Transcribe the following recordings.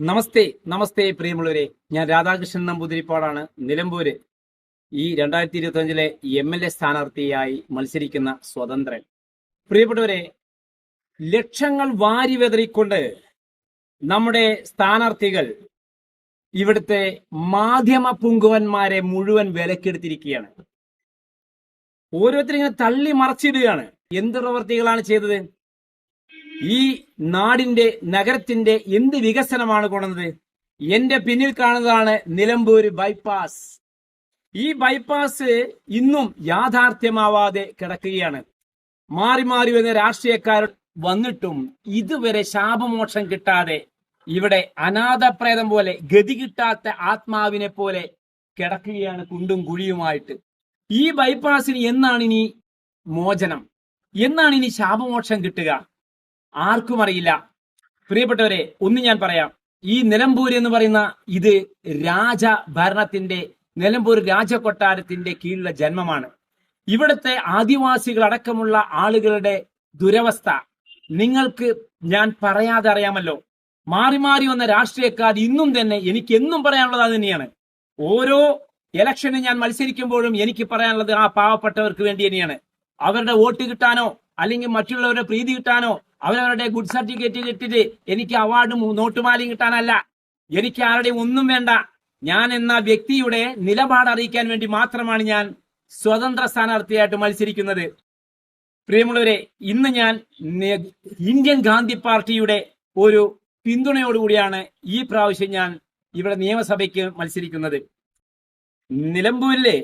നമസ്തേ നമസ്തേ പ്രിയമുള്ളവരെ. ഞാൻ രാധാകൃഷ്ണൻ നമ്പൂതിരിപ്പാടാണ്. നിലമ്പൂര്. ഈ രണ്ടായിരത്തി ഇരുപത്തി അഞ്ചിലെ എം എൽ എ സ്ഥാനാർത്ഥിയായി മത്സരിക്കുന്ന സ്വതന്ത്രൻ. പ്രിയപ്പെട്ടവരെ ലക്ഷങ്ങൾ വാരി വെതറിക്കൊണ്ട് നമ്മുടെ സ്ഥാനാർത്ഥികൾ ഇവിടുത്തെ മാധ്യമ പുങ്കുവന്മാരെ മുഴുവൻ വിലക്കെടുത്തിരിക്കുകയാണ്. ഓരോരുത്തരും ഇങ്ങനെ തള്ളി മറച്ചിടുകയാണ്. എന്ത് പ്രവർത്തികളാണ് ചെയ്തത്? ഈ നാടിന്റെ നഗരത്തിന്റെ എന്ത് വികസനമാണ് കൊണ്ടുവന്നത് എന്റെ പിന്നിൽ കാണുന്നതാണ് നിലമ്പൂര് ബൈപ്പാസ് ഈ ബൈപ്പാസ് ഇന്നും യാഥാർത്ഥ്യമാവാതെ കിടക്കുകയാണ്. മാറി മാറി വരുന്ന രാഷ്ട്രീയക്കാർ വന്നിട്ടും ഇതുവരെ ശാപമോക്ഷം കിട്ടാതെ ഇവിടെ അനാഥപ്രേതം പോലെ ഗതി കിട്ടാത്ത ആത്മാവിനെ പോലെ കിടക്കുകയാണ് കുണ്ടും കുഴിയുമായിട്ട്. ഈ ബൈപ്പാസിന് എന്നാണ് ഇനി മോചനം? എന്നാണ് ഇനി ശാപമോക്ഷം കിട്ടുക? ആർക്കും അറിയില്ല. പ്രിയപ്പെട്ടവരെ ഒന്ന് ഞാൻ പറയാം. ഈ നിലമ്പൂർ എന്ന് പറയുന്ന ഇത് രാജ ഭരണത്തിന്റെ നിലമ്പൂർ രാജകൊട്ടാരത്തിന്റെ കീഴിലുള്ള ജന്മമാണ്. ഇവിടുത്തെ ആദിവാസികൾ അടക്കമുള്ള ആളുകളുടെ ദുരവസ്ഥ നിങ്ങൾക്ക് ഞാൻ പറയാതെ അറിയാമല്ലോ. മാറി മാറി വന്ന രാഷ്ട്രീയക്കാർ ഇന്നും തന്നെ എനിക്ക് എന്നും പറയാനുള്ളത് അത് തന്നെയാണ്. ഓരോ ഇലക്ഷന് ഞാൻ മത്സരിക്കുമ്പോഴും എനിക്ക് പറയാനുള്ളത് ആ പാവപ്പെട്ടവർക്ക് വേണ്ടി തന്നെയാണ്. അവരുടെ വോട്ട് കിട്ടാനോ അല്ലെങ്കിൽ മറ്റുള്ളവരുടെ പ്രീതി കിട്ടാനോ അവരവരുടെ ഗുഡ് സർട്ടിഫിക്കറ്റ് കിട്ടിയിട്ട് എനിക്ക് അവാർഡും നോട്ടുമാലയും കിട്ടാനല്ല. എനിക്ക് ആരുടെയും ഒന്നും വേണ്ട. ഞാൻ എന്ന വ്യക്തിയുടെ നിലപാട് അറിയിക്കാൻ വേണ്ടി മാത്രമാണ് ഞാൻ സ്വതന്ത്ര സ്ഥാനാർത്ഥിയായിട്ട് മത്സരിക്കുന്നത്. പ്രിയമുള്ളവരെ ഇന്ന് ഞാൻ ഇന്ത്യൻ ഗാന്ധി പാർട്ടിയുടെ ഒരു പിന്തുണയോടുകൂടിയാണ് ഈ പ്രാവശ്യം ഞാൻ ഇവിടെ നിയമസഭയ്ക്ക് മത്സരിക്കുന്നത്. നിലമ്പൂരിലെ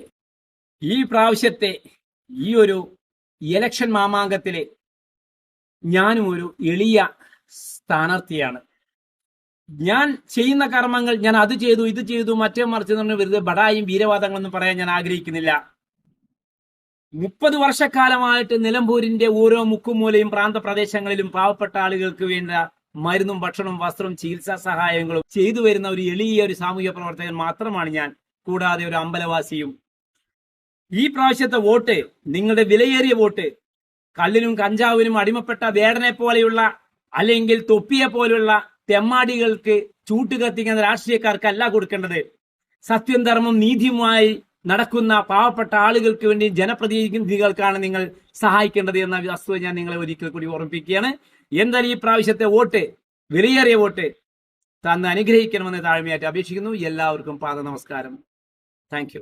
ഈ പ്രാവശ്യത്തെ ഈ ഒരു ഇലക്ഷൻ മാമാങ്കത്തിലെ ഞാനും ഒരു എളിയ സ്ഥാനാർത്ഥിയാണ്. ഞാൻ ചെയ്യുന്ന കർമ്മങ്ങൾ ഞാൻ അത് ചെയ്തു ഇത് ചെയ്തു മറ്റേ മറിച്ച് എന്ന് വെറുതെ ബടായും വീരവാദങ്ങളൊന്നും പറയാൻ ഞാൻ ആഗ്രഹിക്കുന്നില്ല. മുപ്പത് വർഷക്കാലമായിട്ട് നിലമ്പൂരിന്റെ ഓരോ മുക്കുമൂലയും പ്രാന്തപ്രദേശങ്ങളിലും പാവപ്പെട്ട ആളുകൾക്ക് വേണ്ട മരുന്നും ഭക്ഷണവും വസ്ത്രവും ചികിത്സാ സഹായങ്ങളും ചെയ്തു വരുന്ന ഒരു എളിയ ഒരു സാമൂഹ്യ പ്രവർത്തകൻ മാത്രമാണ് ഞാൻ കൂടാതെ ഒരു അമ്പലവാസിയും. ഈ പ്രാവശ്യത്തെ വോട്ട് നിങ്ങളുടെ വിലയേറിയ വോട്ട് കള്ളിനും കഞ്ചാവിനും അടിമപ്പെട്ട വേടനെ പോലെയുള്ള അല്ലെങ്കിൽ തൊപ്പിയെ പോലെയുള്ള തെമ്മാടികൾക്ക് ചൂട്ടുകത്തിക്കുന്ന രാഷ്ട്രീയക്കാർക്കല്ല കൊടുക്കേണ്ടത്. സത്യം ധർമ്മം നീതിയുമായി നടക്കുന്ന പാവപ്പെട്ട ആളുകൾക്ക് വേണ്ടി ജനപ്രതിനിധികൾക്കാണ് നിങ്ങൾ സഹായിക്കേണ്ടത് എന്ന വസ്തുത ഞാൻ നിങ്ങളെ ഒരിക്കൽ കൂടി ഓർമ്മിപ്പിക്കുകയാണ്. എന്തായാലും ഈ പ്രാവശ്യത്തെ വോട്ട് വിലയേറിയ വോട്ട് തന്ന് അനുഗ്രഹിക്കണമെന്ന് താഴ്മയായിട്ട് അപേക്ഷിക്കുന്നു. എല്ലാവർക്കും പാദ നമസ്കാരം. താങ്ക്